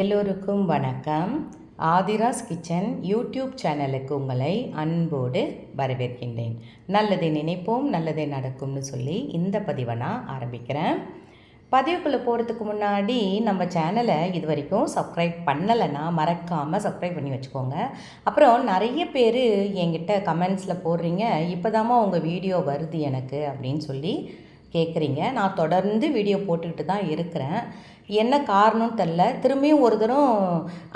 எல்லோருக்கும் வணக்கம். Aadhira's kitchen YouTube சேனலுக்கு உங்களை அன்போடு வரவேற்கின்றேன். நல்லதை நினைப்போம் நல்லதே நடக்கும்னு சொல்லி இந்த பதிவை நான் ஆரம்பிக்கிறேன். பதிவுக்குள்ளே போகிறதுக்கு முன்னாடி நம்ம சேனலை இது வரைக்கும் சப்ஸ்கிரைப் பண்ணலைன்னா மறக்காமல் சப்ஸ்கிரைப் பண்ணி வச்சுக்கோங்க. அப்புறம் நிறைய பேர் என்கிட்ட கமெண்ட்ஸில் போடுறீங்க இப்போதாம்மா உங்கள் வீடியோ வருது எனக்கு அப்படின்னு சொல்லி கேட்குறீங்க நான் தொடர்ந்து வீடியோ போட்டுக்கிட்டு தான் இருக்கிறேன். என்ன காரணம்னு தெரில திரும்பியும் ஒரு தரம்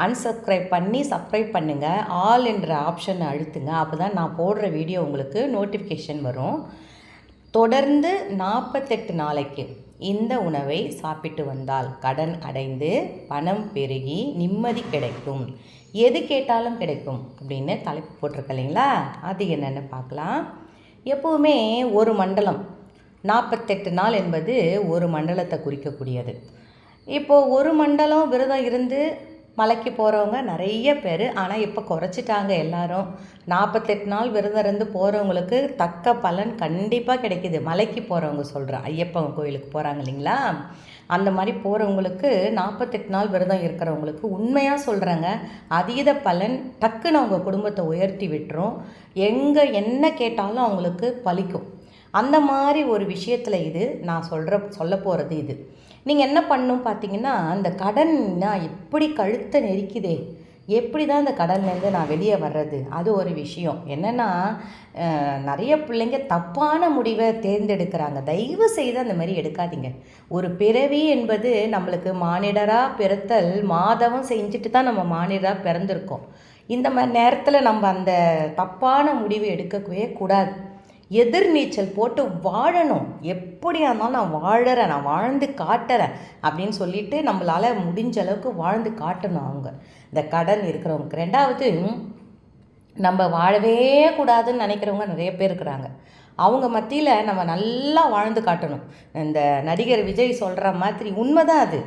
அன்சப்ஸ்கிரைப் பண்ணி சப்ஸ்கிரைப் பண்ணுங்கள் ஆல் என்ற ஆப்ஷனை அழுத்துங்க. அப்போ தான் நான் போடுற வீடியோ உங்களுக்கு நோட்டிஃபிகேஷன் வரும். தொடர்ந்து நாற்பத்தெட்டு நாளைக்கு இந்த உணவை சாப்பிட்டு வந்தால் கடன் அடைந்து பணம் பெருகி நிம்மதி கிடைக்கும். எது கேட்டாலும் கிடைக்கும் அப்படின்னு தலைப்பு போட்டிருக்க இல்லைங்களா? அது என்னென்னு பார்க்கலாம். எப்போவுமே ஒரு மண்டலம் நாற்பத்தெட்டு நாள் என்பது ஒரு மண்டலத்தை குறிக்கக்கூடியது. இப்போது ஒரு மண்டலம் விரதம் இருந்து மலைக்கு போகிறவங்க நிறைய பேர். ஆனால் இப்போ குறைச்சிட்டாங்க எல்லாரும். நாற்பத்தெட்டு நாள் விரதம் இருந்து போகிறவங்களுக்கு தக்க பலன் கண்டிப்பாக கிடைக்கிது. மலைக்கு போகிறவங்க சொல்கிறேன் ஐயப்பன் கோயிலுக்கு போகிறாங்க இல்லைங்களா? அந்த மாதிரி போகிறவங்களுக்கு நாற்பத்தெட்டு நாள் விரதம் இருக்கிறவங்களுக்கு உண்மையாக சொல்கிறாங்க அதீத பலன் டக்குன்னு அவங்க குடும்பத்தை உயர்த்தி விட்டுரும். எங்கே என்ன கேட்டாலும் அவங்களுக்கு பலிக்கும் அந்த மாதிரி ஒரு விஷயத்தில் இது நான் சொல்கிற சொல்ல போகிறது இது. நீங்கள் என்ன பண்ணும் பார்த்தீங்கன்னா அந்த கடன்னா எப்படி கழுத்தை நெரிக்குதே? எப்படி தான் அந்த கடன்லேருந்து நான் வெளியே வர்றது? அது ஒரு விஷயம். என்னென்னா நிறைய பிள்ளைங்க தப்பான முடிவை தேர்ந்தெடுக்கிறாங்க. தயவு செய்து அந்த மாதிரி எடுக்காதீங்க. ஒரு பிறவி என்பது நம்மளுக்கு மானிடராக பிறத்தல் மாதவம் செஞ்சுட்டு தான் நம்ம மானிடராக பிறந்திருக்கோம். இந்த மாதிரி நேரத்தில் நம்ம அந்த தப்பான முடிவு எடுக்கவே கூடாது. எதிர்நீச்சல் போட்டு வாழணும். எப்படியா இருந்தாலும் நான் வாழறேன் நான் வாழ்ந்து காட்டுறேன் அப்படின்னு சொல்லிட்டு நம்மளால் முடிஞ்ச அளவுக்கு வாழ்ந்து காட்டணும் அவங்க. இந்த கடன் இருக்கிறவங்களுக்கு. ரெண்டாவது நம்ம வாழவே கூடாதுன்னு நினைக்கிறவங்க நிறைய பேர் இருக்கிறாங்க. அவங்க மத்தியில் நம்ம நல்லா வாழ்ந்து காட்டணும். இந்த நடிகர் விஜய் சொல்கிற மாதிரி உண்மை தான் அது.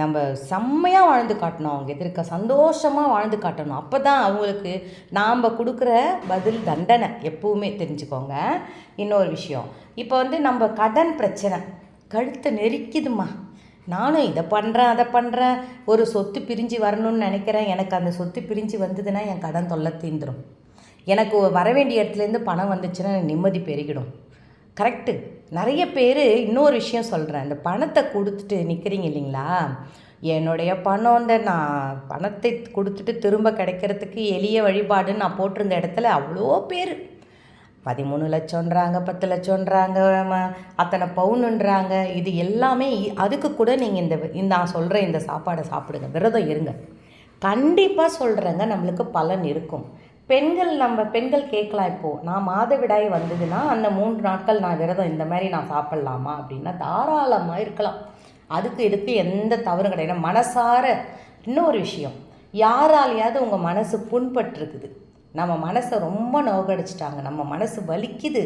நம்ம செம்மையாக வாழ்ந்து காட்டணும். அவங்க எதிர்க்க சந்தோஷமாக வாழ்ந்து காட்டணும். அப்போ தான் அவங்களுக்கு நாம் கொடுக்குற பதில் தண்டனை எப்பவுமே தெரிஞ்சுக்கோங்க. இன்னொரு விஷயம். இப்போ வந்து நம்ம கடன் பிரச்சனை. கழுத்தை நெரிக்குதுமா நானும் இதை பண்ணுறேன் அதை பண்ணுறேன் ஒரு சொத்து பிரிஞ்சு வரணும்னு நினைக்கிறேன். எனக்கு அந்த சொத்து பிரிஞ்சு வந்ததுன்னா என் கடன் தொல்லை தீந்துடும் எனக்கு வர வேண்டிய இடத்துலேருந்து பணம் வந்துச்சுன்னா நிம்மதி பெருகிடும். கரெக்டு நிறைய பேர் இன்னொரு விஷயம் சொல்கிறேன் இந்த பணத்தை கொடுத்துட்டு நிற்கிறீங்க இல்லைங்களா? என்னுடைய பணம் இந்த நான் பணத்தை கொடுத்துட்டு திரும்ப கிடைக்கிறதுக்கு எளிய வழிபாடுன்னு நான் போட்டிருந்த இடத்துல அவ்வளோ பேர். பதிமூணு லட்சம்ன்றாங்க பத்து லட்சம்ன்றாங்க அத்தனை பவுனுன்றாங்க. இது எல்லாமே அதுக்கு கூட நீங்கள் இந்த நான் சொல்கிற இந்த சாப்பாடை சாப்பிடுங்க. விரதம் இருங்க. கண்டிப்பாக சொல்கிறேங்க நம்மளுக்கு பலன் இருக்கும். பெண்கள் நம்ம பெண்கள் கேட்கலாம் இப்போது நான் மாதவிடாய் வந்ததுன்னா அந்த மூன்று நாட்கள் நான் விரதம் இந்த மாதிரி நான் சாப்பிட்லாமா அப்படின்னா தாராளமாக இருக்கலாம். அதுக்கு இதுக்கு எந்த தவறும் கிடையாது. மனசார இன்னொரு விஷயம். யாராலையாவது உங்கள் மனசு புண்பட்டுருக்குது. நம்ம மனசை ரொம்ப நோகடிச்சிட்டாங்க நம்ம மனசு வலிக்குது.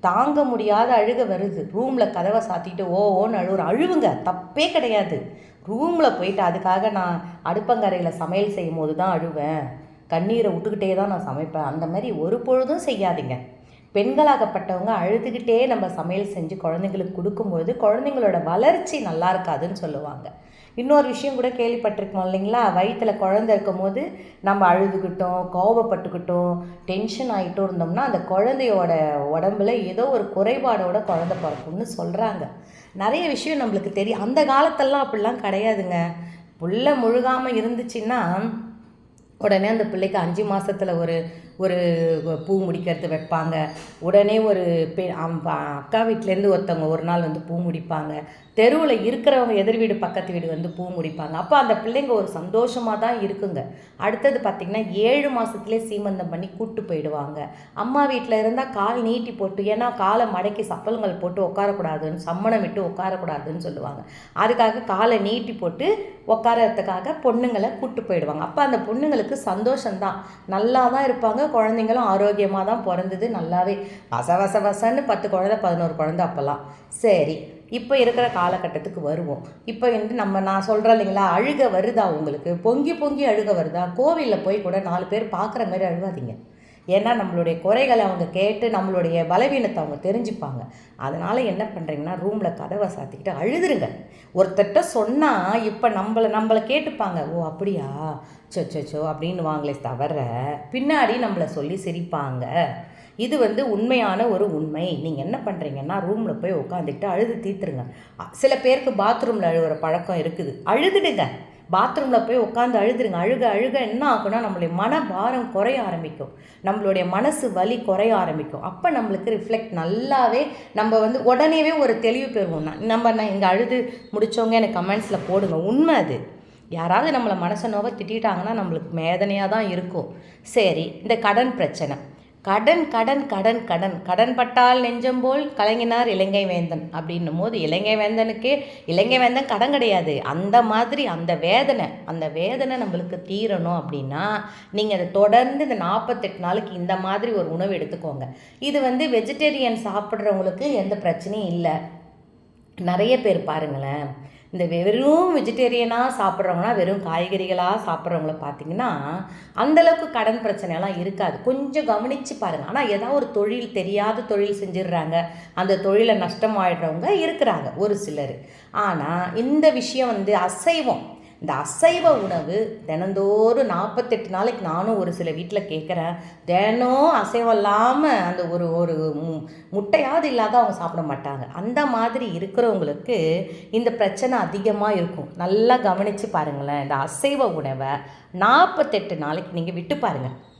தாங்க முடியாத அழுக வருது. ரூமில் கதவை சாத்திட்டு ஓ ஓன்னு அழுகுற அழுவுங்க. தப்பே கிடையாது. ரூமில் போயிட்டு அதுக்காக நான் அடுப்பங்கரையில் சமையல் செய்யும் போது தான் அழுவேன். கண்ணீரை விட்டுக்கிட்டே தான் நான் சமைப்பேன். அந்த மாதிரி ஒரு பொழுதும் செய்யாதீங்க. பெண்களாகப்பட்டவங்க அழுதுகிட்டே நம்ம சமையல் செஞ்சு குழந்தைங்களுக்கு கொடுக்கும்பொழுது குழந்தைங்களோட வளர்ச்சி நல்லா இருக்காதுன்னு சொல்லுவாங்க. இன்னொரு விஷயம் கூட கேள்விப்பட்டிருக்கோம் இல்லைங்களா? வயிற்றில் குழந்த இருக்கும் போது நம்ம அழுதுகிட்டோம் கோபப்பட்டுக்கிட்டோம் டென்ஷன் ஆகிட்டும் இருந்தோம்னா அந்த குழந்தையோட உடம்புல ஏதோ ஒரு குறைபாடோட குழந்த பிறக்கும்னு சொல்கிறாங்க நிறைய விஷயம் நம்மளுக்கு தெரியும். அந்த காலத்தெல்லாம் அப்படிலாம் கிடையாதுங்க. புள்ள முழுகாமல் இருந்துச்சுன்னா உடனே அந்த பிள்ளைக்கு அஞ்சு மாதத்தில் ஒரு ஒரு பூ முடிக்கிறது வைப்பாங்க. உடனே ஒரு பெ அக்கா வீட்டிலேருந்து ஒருத்தவங்க ஒரு நாள் வந்து பூ முடிப்பாங்க. தெருவில் இருக்கிறவங்க எதிர் வீடு பக்கத்து வீடு வந்து பூ முடிப்பாங்க. அப்போ அந்த பிள்ளைங்க ஒரு சந்தோஷமாக தான் இருக்குங்க. அடுத்தது பார்த்திங்கன்னா ஏழு மாதத்துலேயே சீமந்தம் பண்ணி கூப்பிட்டு போயிடுவாங்க. அம்மா வீட்டில் இருந்தால் கால் நீட்டி போட்டு ஏன்னா காலை மடக்கி சப்பல்கள் போட்டு உட்காரக்கூடாதுன்னு சம்மணம் விட்டு உட்காரக்கூடாதுன்னு சொல்லுவாங்க. அதுக்காக காலை நீட்டி போட்டு உட்காரத்துக்காக பொண்ணுங்களை கூப்பிட்டு போயிடுவாங்க. அப்போ அந்த பொண்ணுங்களுக்கு சந்தோஷம்தான். நல்லா தான் இருப்பாங்க குழந்தைங்களும் ஆரோக்கியமாக தான் பிறந்தது நல்லாவே வச வச வசன்னு பத்து குழந்தை பதினோரு குழந்தை அப்போல்லாம். சரி இப்போ இருக்கிற காலகட்டத்துக்கு வருவோம். இப்போ வந்து நம்ம நான் சொல்கிறேன் இல்லைங்களா அழுக வருதா உங்களுக்கு? பொங்கி பொங்கி அழுக வருதா? கோவிலில் போய் கூட நாலு பேர் பார்க்குற மாதிரி அழுவாதீங்க. ஏன்னா நம்மளுடைய குறைகளை அவங்க கேட்டு நம்மளுடைய பலவீனத்தை அவங்க தெரிஞ்சுப்பாங்க. அதனால் என்ன பண்ணுறீங்கன்னா ரூமில் கதவை சாத்திக்கிட்டு அழுதுருங்க. ஒருத்தர்கிட்ட சொன்னால் இப்போ நம்மளை நம்மளை கேட்டுப்பாங்க. ஓ அப்படியா? சோ சோ சோ அப்படின்னு வாங்களே தவிர பின்னாடி நம்மளை சொல்லி சிரிப்பாங்க. இது வந்து உண்மையான ஒரு உண்மை. நீங்கள் என்ன பண்ணுறீங்கன்னா ரூமில் போய் உட்காந்துக்கிட்டு அழுது தீர்த்துருங்க. சில பேருக்கு பாத்ரூமில் அழுகிற பழக்கம் இருக்குது. அழுதுடுங்க. பாத்ரூமில் போய் உட்காந்து அழுதுருங்க. அழுக அழுக என்ன ஆகும்னா நம்மளுடைய மனபாரம் குறைய ஆரம்பிக்கும். நம்மளுடைய மனசு வலி குறைய ஆரம்பிக்கும். அப்போ நம்மளுக்கு ரிஃப்ளெக்ட் நல்லாவே நம்ம வந்து உடனேவே ஒரு தெளிவு பெறுவோம். நம்ம நான் இங்கே அழுது முடிச்சவங்க எனக்கு கமெண்ட்ஸில் போடுங்க. உண்மை அது. யாராவது நம்மளை மனசை நோவ திட்டிட்டாங்கன்னா நம்மளுக்கு வேதனையாக தான் இருக்கும். சரி இந்த கடன் பிரச்சனை. கடன் கடன் கடன் கடன். கடன் பட்டால் நெஞ்சம் போல் கலங்கினார் இலங்கை வேந்தன் அப்படின்னும் போது இலங்கை வேந்தனுக்கே இலங்கை வேந்தன் கடன் கிடையாது. அந்த மாதிரி அந்த வேதனை அந்த வேதனை நம்மளுக்கு தீரணும் அப்படின்னா நீங்கள் அதை தொடர்ந்து இந்த நாற்பத்தெட்டு நாளுக்கு இந்த மாதிரி ஒரு உணவு எடுத்துக்கோங்க. இது வந்து வெஜிடேரியன் சாப்பிட்றவங்களுக்கு எந்த பிரச்சனையும் இல்லை. நிறைய பேர் பாருங்களேன். இந்த வெறும் வெஜிடேரியனாக சாப்பிட்றவங்கன்னா வெறும் காய்கறிகளாக சாப்பிட்றவங்கள பார்த்தீங்கன்னா அந்தளவுக்கு கடன் பிரச்சனையெல்லாம் இருக்காது. கொஞ்சம் கவனித்து பாருங்கள் ஆனால் ஏதாவது ஒரு தொழில் தெரியாத தொழில் செஞ்சிடுறாங்க. அந்த தொழிலை நஷ்டமாயிடுறவங்க இருக்கிறாங்க ஒரு சிலர். ஆனால் இந்த விஷயம் வந்து அசைவம். இந்த அசைவ உணவு தினந்தோறும் நாற்பத்தெட்டு நாளைக்கு நானும் ஒரு சில வீட்டில் கேட்குறேன் தினம் அசைவம் இல்லாமல் அந்த ஒரு ஒரு மு- முட்டையாவது இல்லாத அவங்க சாப்பிட மாட்டாங்க. அந்த மாதிரி இருக்கிறவங்களுக்கு இந்த பிரச்சனை அதிகமாக இருக்கும். நல்லா கவனித்து பாருங்களேன். இந்த அசைவ உணவை நாற்பத்தெட்டு நாளைக்கு நீங்கள் விட்டு பாருங்கள்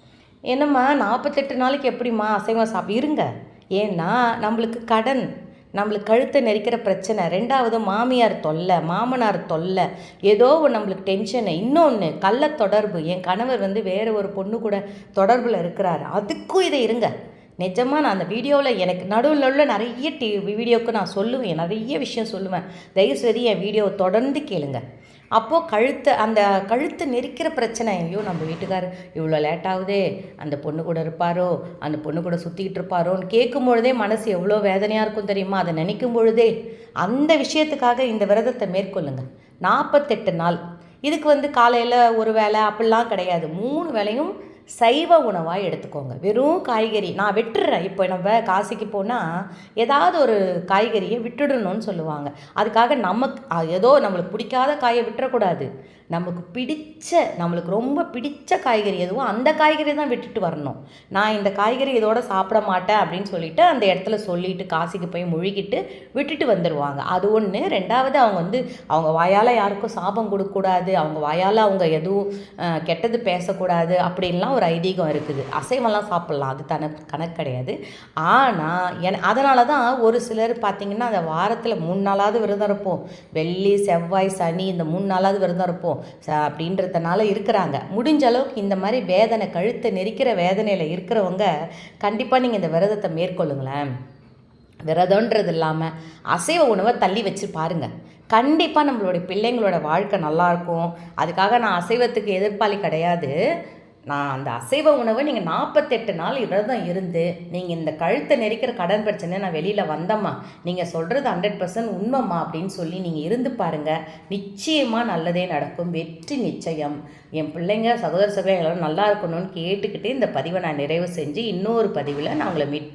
என்னம்மா நாற்பத்தெட்டு நாளைக்கு எப்படிம்மா அசைவம் சாப்பிடுங்க ஏன்னா நம்மளுக்கு கடன். நம்மளுக்கு கழுத்தை நெரிக்கிற பிரச்சனை. ரெண்டாவது மாமியார் தொல்லை மாமனார் தொல்லை. ஏதோ நம்மளுக்கு டென்ஷனு இன்னொன்று கள்ள தொடர்பு. என் கணவர் வந்து வேறு ஒரு பொண்ணு கூட தொடர்பில் இருக்கிறாரு. அதுக்கும் இதை இருங்க. நிஜமாக நான் அந்த வீடியோவில் எனக்கு நடுவில் உள்ள நிறைய டி வீடியோவுக்கு நான் சொல்லுவேன். நிறைய விஷயம் சொல்லுவேன். தயவுசெய்து என் வீடியோவை தொடர்ந்து கேளுங்கள் அப்போது கழுத்து அந்த கழுத்து நெரிக்கிற பிரச்சனை. ஐயோ நம்ம வீட்டுக்காரர் இவ்வளோ லேட் ஆகுதே. அந்த பொண்ணு கூட இருப்பாரோ? அந்த பொண்ணு கூட சுற்றிக்கிட்டு இருப்பாரோன்னு கேட்கும் பொழுதே மனசு எவ்வளோ வேதனையாக இருக்கும் தெரியுமா? அதை நினைக்கும் பொழுதே அந்த விஷயத்துக்காக இந்த விரதத்தை மேற்கொள்ளுங்க. நாற்பத்தெட்டு நாள். இதுக்கு வந்து காலையில் ஒரு வேளை அப்படிலாம் கிடையாது. மூணு வேளையும் சைவ உணவாக எடுத்துக்கோங்க. வெறும் காய்கறி. நான் விட்டுடுறேன் இப்போ நம்ம காசிக்கு போனால் ஏதாவது ஒரு காய்கறியை விட்டுடணும்னு சொல்லுவாங்க. அதுக்காக நமக்கு ஏதோ நம்மளுக்கு பிடிக்காத காயை விட்டுறக்கூடாது. நமக்கு பிடிச்ச நம்மளுக்கு ரொம்ப பிடிச்ச காய்கறி எதுவோ அந்த காய்கறி தான் விட்டுட்டு வரணும். நான் இந்த காய்கறி இதோட சாப்பிட மாட்டேன் அப்படின்னு சொல்லிட்டு அந்த இடத்துல சொல்லிட்டு காசிக்கு போய் முழுகிட்டு விட்டுட்டு வந்துடுவாங்க அது ஒன்று ரெண்டாவது அவங்க வந்து அவங்க வாயால் யாருக்கும் சாபம் கொடுக்கக்கூடாது. அவங்க வாயால் அவங்க எதுவும் கெட்டது பேசக்கூடாது அப்படின்லாம் ஒரு ஐதீகம் இருக்குது. அசைவம்லாம் சாப்பிட்லாம். அது தன கணக்கு கிடையாது. ஆனால் என அதனால தான் ஒரு சிலர் பார்த்திங்கன்னா அந்த வாரத்தில் மூணு நாளாவது விரதம் இருப்போம். வெள்ளி செவ்வாய் சனி இந்த மூணு நாளாவது விரதம் இருப்போம். அப்படின்றதுனால இருக்கிறாங்க. முடிஞ்ச அளவுக்கு இந்த மாதிரி வேதனை கழுத்தை நெரிக்கிற வேதனையில் இருக்கிறவங்க கண்டிப்பாக நீங்கள் இந்த விரதத்தை மேற்கொள்ளுங்களேன். விரதம்ன்றது இல்லாமல் அசைவ உணவை தள்ளி வச்சு பாருங்க. கண்டிப்பாக நம்மளுடைய பிள்ளைங்களோட வாழ்க்கை நல்லாயிருக்கும் அதுக்காக நான் அசைவத்துக்கு எதிர்ப்பாளி கிடையாது. நான் அந்த அசைவ உணவை நீங்கள் நாற்பத்தெட்டு நாள் விரதம் இருந்து நீங்கள் இந்த கழுத்தை நெரிக்கிற கடன் பிரச்சனை நான் வெளியில் வந்தம்மா. நீங்கள் சொல்கிறது ஹண்ட்ரட் பர்சன்ட் உண்மைம்மா அப்படின்னு சொல்லி நீங்கள் இருந்து பாருங்கள் நிச்சயமாக நல்லதே நடக்கும். வெற்றி நிச்சயம். என் பிள்ளைங்க சகோதர சகோதரி நல்லா இருக்கணும்னு கேட்டுக்கிட்டு இந்த பதிவை நான் நிறைவு செஞ்சு இன்னொரு பதிவில் நான் உங்களை மீட்